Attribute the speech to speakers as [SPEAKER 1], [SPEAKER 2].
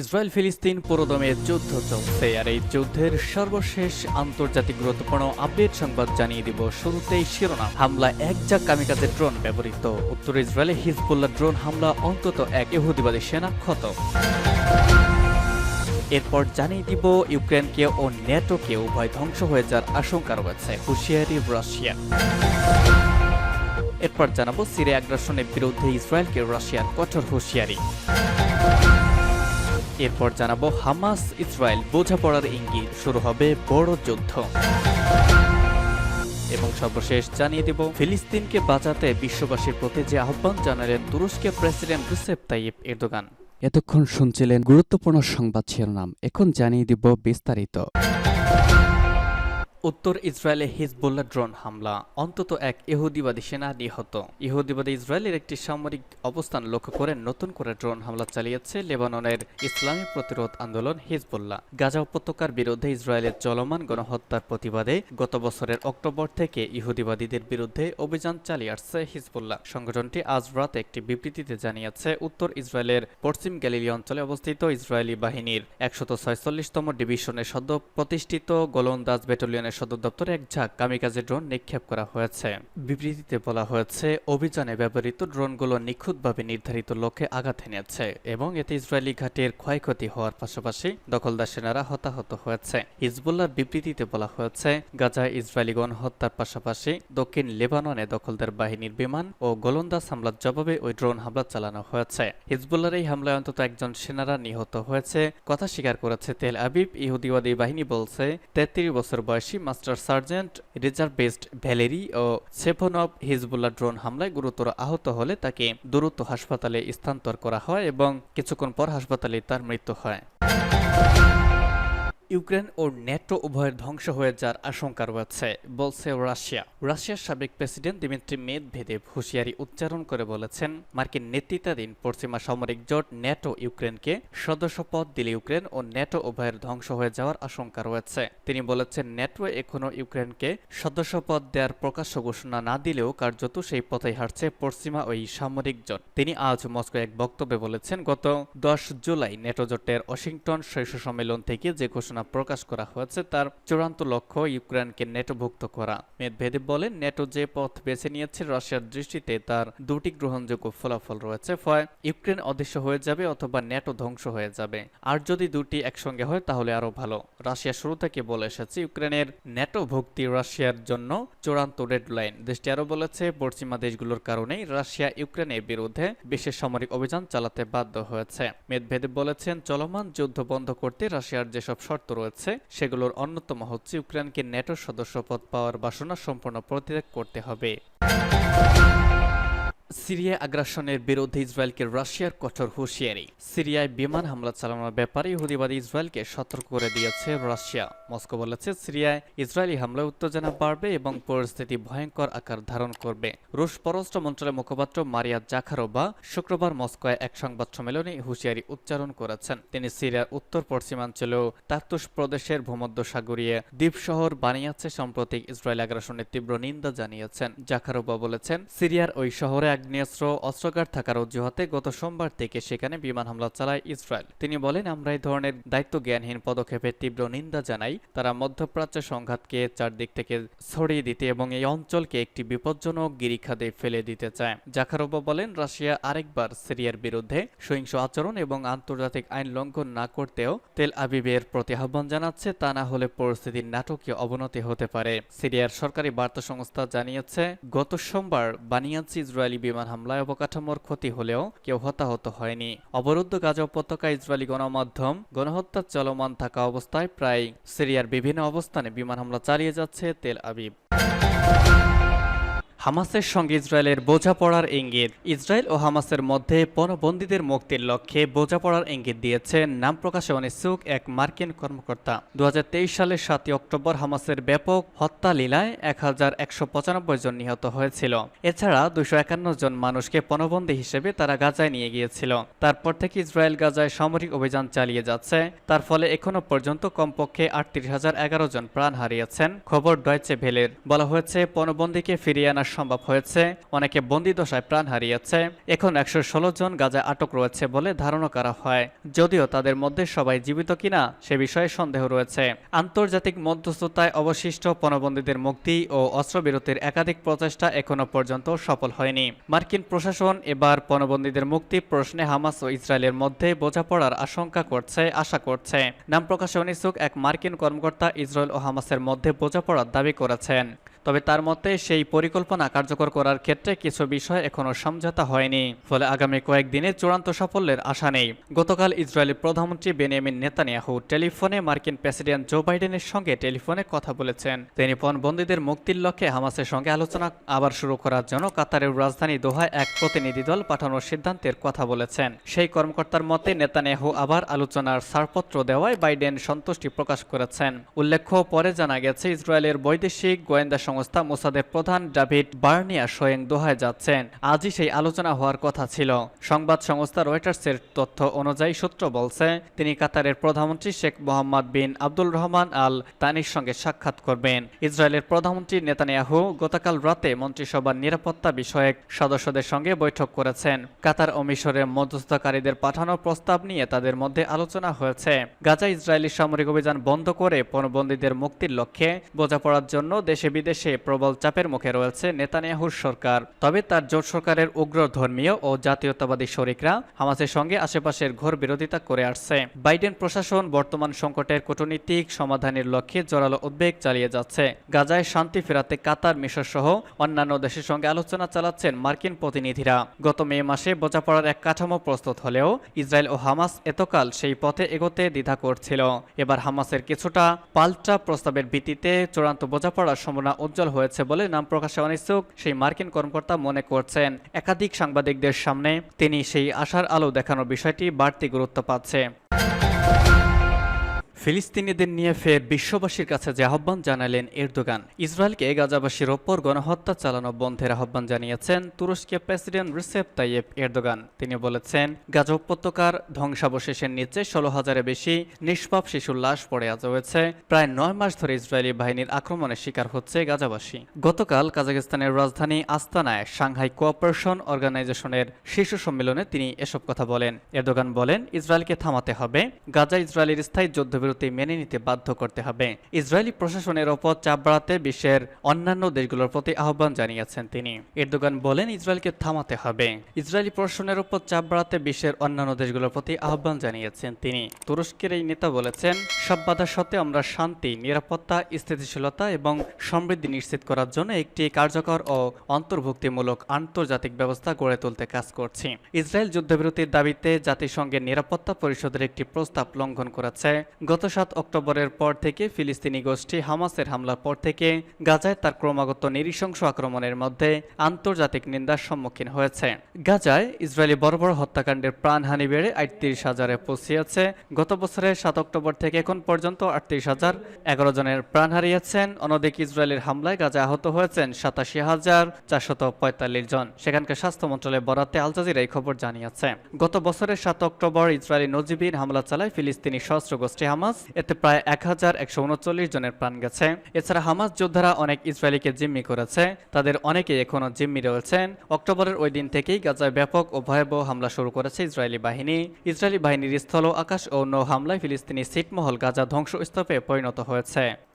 [SPEAKER 1] Israel ফিলিস্তিন পুরোদমের যুদ্ধ চলছে আর এই যুদ্ধের সর্বশেষ আন্তর্জাতিক গুরুত্বপূর্ণ আপডেট সংবাদ জানিয়ে দিব শুরুতেই শিরোনাম হামলা এক যা কামিকাজের ড্রোন ব্যবহৃত উত্তর ইসরায়েলে হিজবুল্লাহ ড্রোন হামলা অন্তত এক ইহুদিবাদী সেনা ক্ষত এরপর জানিয়ে দিব ইউক্রেনকে ও ন্যাটোকে উভয় ধ্বংস হয়ে যাওয়ার আশঙ্কা রয়েছে হুশিয়ারি রাশিয়া এরপর জানাবো সিরিয়া আগ্রাসনের বিরুদ্ধে ইসরায়েলকে রাশিয়ার কঠোর হুঁশিয়ারি এরপর জানাবো হামাস ইসরায়েল বোঝাপড়ার ইঙ্গিত শুরু হবে বড় যুদ্ধ এবং সর্বশেষ জানিয়ে দেব ফিলিস্তিনকে বাঁচাতে বিশ্ববাসীর প্রতি যে আহ্বান জানালেন তুরস্কের প্রেসিডেন্ট রিসেপ তাইব এরদোগান
[SPEAKER 2] এতক্ষণ শুনছিলেন গুরুত্বপূর্ণ সংবাদ শিরোনাম এখন জানিয়ে দিব বিস্তারিত
[SPEAKER 1] উত্তর ইসরায়েলে হিজবুল্লাহ ড্রোন হামলা অন্তত এক ইহুদিবাদী সেনা নিহত ইহুদিবাদী ইসরায়েলের একটি সামরিক অবস্থান লক্ষ্য করে নতুন করে ড্রোন হামলা চালিয়েছে লেবাননের ইসলামী প্রতিরোধ আন্দোলন হিজবুল্লাহ গাজা উপত্যকার বিরুদ্ধে ইসরায়েলের চলমান গণহত্যার প্রতিবাদে গত বছরের অক্টোবর থেকে ইহুদিবাদীদের বিরুদ্ধে অভিযান চালিয়ে আসছে হিজবুল্লাহ সংগঠনটি আজ রাতে একটি বিবৃতিতে জানিয়েছে উত্তর ইসরায়েলের পশ্চিম গ্যালিলি অঞ্চলে অবস্থিত ইসরায়েলি বাহিনীর একশত ছয়চল্লিশতম ডিভিশনের সদ্য প্রতিষ্ঠিত গোলন্দাজ ব্যাটালিয়নের সদর দপ্তরে এক ঝাঁক কামিকাজে ড্রোন নিক্ষেপ করা হয়েছে বিবৃতিতে বলা হয়েছে অভিযানে ব্যবহৃত ড্রোনগুলো নিখুঁতভাবে নির্ধারিত লক্ষ্যে আঘাত এনেছে এবং এতে ইসরায়েলি ঘাটের ক্ষয়ক্ষতি হওয়ার পাশাপাশি দখলদার সেনারা হতাহত হয়েছে হিজবুল্লার বিবৃতিতে বলা হয়েছে গাজায় ইসরায়েলি গণহত্যার পাশাপাশি দক্ষিণ লেবাননে দখলদার বাহিনীর বিমান ও গোলন্দাজ হামলার জবাবে ওই ড্রোন হামলা চালানো হয়েছে হিজবুল্লার এই হামলায় অন্তত একজন সেনারা নিহত হয়েছে কথা স্বীকার করেছে তেল আবিব ইহুদিবাদী বাহিনী বলছে তেত্রিশ বছর বয়সী master sergeant reservist Valery ও অব হিজবুল্লা ড্রোন হামলায় গুরুতর আহত হলে তাকে দ্রুত হাসপাতালে স্থানান্তর করা হয় এবং কিছুক্ষণ পর হাসপাতালে তার মৃত্যু হয় ইউক্রেন ও নেটো উভয়ের ধ্বংস হয়ে যাওয়ার আশঙ্কা রয়েছে বলছে রাশিয়া রাশিয়ার সাবেক প্রেসিডেন্ট দিমিত্রি মেদভেদেব হুঁশিয়ারি উচ্চারণ করে বলেছেন মার্কিন নেতৃত্বাধীন পশ্চিমা সামরিক জোট নেটো ইউক্রেনকে সদস্যপদ দিলে ইউক্রেন ও নেটো উভয়ের ধ্বংস হয়ে যাওয়ার আশঙ্কা রয়েছে তিনি বলেছেন নেটো এখনও ইউক্রেনকে সদস্যপদ দেওয়ার প্রকাশ্য ঘোষণা না দিলেও কার্যত সেই পথে হারছে পশ্চিমা ওই সামরিক জোট তিনি আজ মস্কো এক বক্তব্যে বলেছেন গত দশ জুলাই নেটো জোটের ওয়াশিংটন শীর্ষ সম্মেলন থেকে যে ঘোষণা ঘোষণা প্রকাশ করা হয়েছে তার চূড়ান্ত লক্ষ্য ইউক্রেনকে নেটোভুক্ত করা মেদভেদেব বলেন নেটো যে পথ বেছে নিয়েছে রাশিয়ার দৃষ্টিতে তার দুটি গ্রহণযোগ্য ফলাফল রয়েছে ফয় ইউক্রেন অদৃশ্য হয়ে যাবে অথবা নেটো ধ্বংস হয়ে যাবে আর যদি দুটি একসঙ্গে হয় তাহলে আরও ভালো রাশিয়া শুরু থেকে বলে এসেছে ইউক্রেনের নেটো ভক্তি রাশিয়ার জন্য চূড়ান্ত রেড লাইন দেশটি আরও বলেছে পশ্চিমা দেশগুলোর কারণেই রাশিয়া ইউক্রেনের বিরুদ্ধে বিশেষ সামরিক অভিযান চালাতে বাধ্য হয়েছে মেদভেদেব বলেছেন চলমান যুদ্ধ বন্ধ করতে রাশিয়ার যেসব শর্ত শর্ত রয়েছে সেগুলোর অন্যতম হচ্ছে ইউক্রেনকে ন্যাটোর সদস্যপদ পাওয়ার বাসনা সম্পূর্ণ প্রতিরোধ করতে হবে সিরিয়া আগ্রাসনের বিরুদ্ধে ইসরায়েলকে রাশিয়ার কঠোর হুঁশিয়ারি সিরিয়ায় বিমান হামলা চালানোর ব্যাপারে ইহুদিবাদী ইসরায়েলকে সতর্ক করে দিয়েছে রাশিয়া মস্কো বলেছে সিরিয়ায় ইসরায়েলি হামলায় উত্তেজনা বাড়বে এবং পরিস্থিতি ভয়ঙ্কর আকার ধারণ করবে রুশ পররাষ্ট্র মন্ত্রণালয়ের মুখপাত্র মারিয়া জাখারোবা শুক্রবার মস্কোয় এক সংবাদ সম্মেলনে হুঁশিয়ারি উচ্চারণ করেছেন তিনি সিরিয়ার উত্তর পশ্চিমাঞ্চলেও তাতুস প্রদেশের ভূমধ্য সাগরীয় দ্বীপ শহর বানিয়াচ্ছে সম্প্রতি ইসরায়েল আগ্রাসনের তীব্র নিন্দা জানিয়েছেন জাখারোবা বলেছেন সিরিয়ার ওই শহরে আগ্নেয়াস্ত্র অস্ত্রাগার থাকার অজুহাতে গত সোমবার থেকে সেখানে বিমান হামলা চালায় ইসরায়েল তিনি বলেন আমরা এই ধরনের দায়িত্ব জ্ঞানহীন পদক্ষেপের তীব্র নিন্দা জানাই তারা মধ্যপ্রাচ্য সংঘাতকে চারদিক থেকে ছড়িয়ে দিতে এবং এই অঞ্চলকে একটি বিপজ্জনক গিরিখাদে ফেলে দিতে চায় জাখারোবা বলেন রাশিয়া আরেকবার সিরিয়ার বিরুদ্ধে সহিংস আচরণ এবং আন্তর্জাতিক আইন লঙ্ঘন না করতেও তেল আবিবের প্রতি আহ্বান জানাচ্ছে তা না হলে পরিস্থিতির নাটকীয় অবনতি হতে পারে সিরিয়ার সরকারি বার্তা সংস্থা জানিয়েছে গত সোমবার বানিয়ান্স ইসরায়েলি বিমান হামলায় অবকাঠামোর ক্ষতি হলেও কেউ হতাহত হয়নি অবরুদ্ধ গাজা উপত্যকা ইসরায়েলি গণমাধ্যম গণহত্যা চলমান থাকা অবস্থায় প্রায় সিরিয়ার বিভিন্ন অবস্থানে বিমান হামলা চালিয়ে যাচ্ছে তেল আবিব হামাসের সঙ্গে ইসরায়েলের বোঝাপড়ার ইঙ্গিত ইসরায়েল ও হামাসের মধ্যে পণবন্দীদের মুক্তির লক্ষ্যে বোঝাপড়ার ইঙ্গিত দিয়েছেন নাম প্রকাশে অনিচ্ছুক এক মার্কিন কর্মকর্তা দু সালের সাতই অক্টোবর হামাসের ব্যাপক হত্যা লীলায় এক জন নিহত হয়েছিল এছাড়া দুশো জন মানুষকে পণবন্দী হিসেবে তারা গাজায় নিয়ে গিয়েছিল তারপর থেকে ইসরায়েল গাজায় সামরিক অভিযান চালিয়ে যাচ্ছে তার ফলে এখনও পর্যন্ত কমপক্ষে আটত্রিশ হাজার জন প্রাণ হারিয়েছেন খবর ডয়চে ভেলের বলা হয়েছে পণবন্দীকে ফিরিয়ে আনার সম্ভব হয়েছে অনেকে দশায় প্রাণ হারিয়েছে এখন একশো জন গাজায় আটক রয়েছে বলে ধারণা করা হয় যদিও তাদের মধ্যে সবাই জীবিত কিনা সে বিষয়ে সন্দেহ রয়েছে আন্তর্জাতিক মধ্যস্থতায় অবশিষ্ট পণবন্দীদের মুক্তি ও অস্ত্রবিরতির একাধিক প্রচেষ্টা এখনো পর্যন্ত সফল হয়নি মার্কিন প্রশাসন এবার পণবন্দীদের মুক্তি প্রশ্নে হামাস ও ইসরায়েলের মধ্যে বোঝাপড়ার আশঙ্কা করছে আশা করছে নাম প্রকাশে অনিচ্ছুক এক মার্কিন কর্মকর্তা ইসরায়েল ও হামাসের মধ্যে বোঝাপড়ার দাবি করেছেন তবে তার মতে সেই পরিকল্পনা কার্যকর করার ক্ষেত্রে কিছু বিষয় এখনও সমঝোতা হয়নি ফলে আগামী কয়েকদিনে চূড়ান্ত সাফল্যের আশা নেই গতকাল ইসরায়েলের প্রধানমন্ত্রী বেনিয়ামিন নেতানিয়াহু টেলিফোনে মার্কিন প্রেসিডেন্ট জো বাইডেনের সঙ্গে টেলিফোনে কথা বলেছেন তিনি পণবন্দীদের মুক্তির লক্ষ্যে হামাসের সঙ্গে আলোচনা আবার শুরু করার জন্য কাতারের রাজধানী দোহায় এক প্রতিনিধি দল পাঠানোর সিদ্ধান্তের কথা বলেছেন সেই কর্মকর্তার মতে নেতানিয়াহু আবার আলোচনার ছাড়পত্র দেওয়ায় বাইডেন সন্তুষ্টি প্রকাশ করেছেন উল্লেখ্য পরে জানা গেছে ইসরায়েলের বৈদেশিক গোয়েন্দা সংস্থা মোসাদের প্রধান ডাভিড বার্নিয়া স্বয়ং দোহায় যাচ্ছেন আজই সেই আলোচনা হওয়ার কথা ছিল সংবাদ সংস্থা রয়টার্সের তথ্য অনুযায়ী সূত্র বলছে তিনি কাতারের প্রধানমন্ত্রী শেখ মোহাম্মদ বিন আব্দুল রহমান আল তানির সঙ্গে সাক্ষাৎ করবেন ইসরায়েলের প্রধানমন্ত্রী নেতানিয়াহু গতকাল রাতে মন্ত্রিসভার নিরাপত্তা বিষয়ক সদস্যদের সঙ্গে বৈঠক করেছেন কাতার ও মিশরের মধ্যস্থকারীদের পাঠানোর প্রস্তাব নিয়ে তাদের মধ্যে আলোচনা হয়েছে গাজা ইসরায়েলি সামরিক অভিযান বন্ধ করে পণবন্দীদের মুক্তির লক্ষ্যে বোঝাপড়ার জন্য দেশে বিদেশে দেশে প্রবল চাপের মুখে রয়েছে নেতানিয়াহুর সরকার তবে তার জোট সরকারের উগ্র ধর্মীয় ও জাতীয়তাবাদী শরিকরা হামাসের সঙ্গে আশেপাশের ঘোর বিরোধিতা করে আসছে বাইডেন প্রশাসন বর্তমান সংকটের কূটনীতিক সমাধানের লক্ষ্যে জোরালো উদ্বেগ চালিয়ে যাচ্ছে গাজায় শান্তি ফেরাতে কাতার মিশর সহ অন্যান্য দেশের সঙ্গে আলোচনা চালাচ্ছেন মার্কিন প্রতিনিধিরা গত মে মাসে বোঝাপড়ার এক কাঠামো প্রস্তুত হলেও ইসরায়েল ও হামাস এতকাল সেই পথে এগোতে দ্বিধা করছিল এবার হামাসের কিছুটা পাল্টা প্রস্তাবের ভিত্তিতে চূড়ান্ত বোঝাপড়ার সম্ভাবনা উজ্জ্বল হয়েছে বলে নাম প্রকাশে অনিচ্ছুক সেই মার্কিন কর্মকর্তা মনে করছেন একাধিক সাংবাদিকদের সামনে তিনি সেই আশার আলো দেখানোর বিষয়টি বাড়তি গুরুত্ব পাচ্ছে ফিলিস্তিনিদের নিয়ে ফের বিশ্ববাসীর কাছে যে আহ্বান জানালেন এরদোগান ইসরায়েলকে গাজাবাসীর ওপর গণহত্যা চালানো বন্ধের আহ্বান জানিয়েছেন তুরস্কের প্রেসিডেন্ট রিসেপ তাইয়েব এরদোগান তিনি বলেছেন গাজা উপত্যকার ধ্বংসাবশেষের নিচে ষোলো হাজারে বেশি নিষ্পাপ শিশুর লাশ পড়ে আজ হয়েছে প্রায় নয় মাস ধরে ইসরায়েলি বাহিনীর আক্রমণের শিকার হচ্ছে গাজাবাসী গতকাল কাজাকিস্তানের রাজধানী আস্তানায় সাংহাই কোঅপারেশন অর্গানাইজেশনের শীর্ষ সম্মেলনে তিনি এসব কথা বলেন এরদোগান বলেন ইসরায়েলকে থামাতে হবে গাজা ইসরায়েলের স্থায়ী যুদ্ধ যুদ্ধবিরতি মেনে নিতে বাধ্য করতে হবে ইসরায়েলি প্রশাসনের ওপর চাপ বাড়াতে বিশ্বের অন্যান্য দেশগুলোর প্রতি আহ্বান জানিয়েছেন তিনি এরদোগান বলেন ইসরায়েলকে থামাতে হবে ইসরায়েলি প্রশাসনের ওপর চাপ বাড়াতে বিশ্বের অন্যান্য দেশগুলোর প্রতি আহ্বান জানিয়েছেন তিনি তুরস্কের এই নেতা বলেছেন সব বাধার সাথে আমরা শান্তি নিরাপত্তা স্থিতিশীলতা এবং সমৃদ্ধি নিশ্চিত করার জন্য একটি কার্যকর ও অন্তর্ভুক্তিমূলক আন্তর্জাতিক ব্যবস্থা গড়ে তুলতে কাজ করছি ইসরায়েল যুদ্ধবিরতির দাবিতে জাতিসংঘের নিরাপত্তা পরিষদের একটি প্রস্তাব লঙ্ঘন করেছে গত সাত অক্টোবরের পর থেকে ফিলিস্তিনি গোষ্ঠী হামাসের হামলার পর থেকে গাজায় তার ক্রমাগত নিরিশংস আক্রমণের মধ্যে আন্তর্জাতিক নিন্দার সম্মুখীন হয়েছে গাজায় ইসরায়েলি বড় বড় হত্যাকাণ্ডের প্রাণহানি বেড়ে আটত্রিশ হাজারে পৌঁছিয়েছে গত বছরের সাত অক্টোবর থেকে এখন পর্যন্ত আটত্রিশ হাজার এগারো জনের প্রাণ হারিয়েছেন অন্যদিকে ইসরায়েলের হামলায় গাজা আহত হয়েছেন সাতাশি হাজার চারশত পঁয়তাল্লিশ জন সেখানকার স্বাস্থ্য মন্ত্রালয়ের বরাতে আলজাজির এই খবর জানিয়েছে গত বছরের সাত অক্টোবর ইসরায়েলি নজিবিন হামলা চালায় ফিলিস্তিনি সশস্ত্র গোষ্ঠী হামলা হামাস এতে প্রায় এক হাজার একশো উনচল্লিশ জনের প্রাণ গেছে এছাড়া হামাস যোদ্ধারা অনেক ইসরায়েলিকে জিম্মি করেছে তাদের অনেকেই এখনও জিম্মি রয়েছেন অক্টোবরের ওই দিন থেকেই গাজায় ব্যাপক ও ভয়াবহ হামলা শুরু করেছে ইসরায়েলি বাহিনী ইসরায়েলি বাহিনীর স্থল আকাশ ও নৌ হামলায় ফিলিস্তিনি সিটমহল গাজা ধ্বংসস্তূপে পরিণত হয়েছে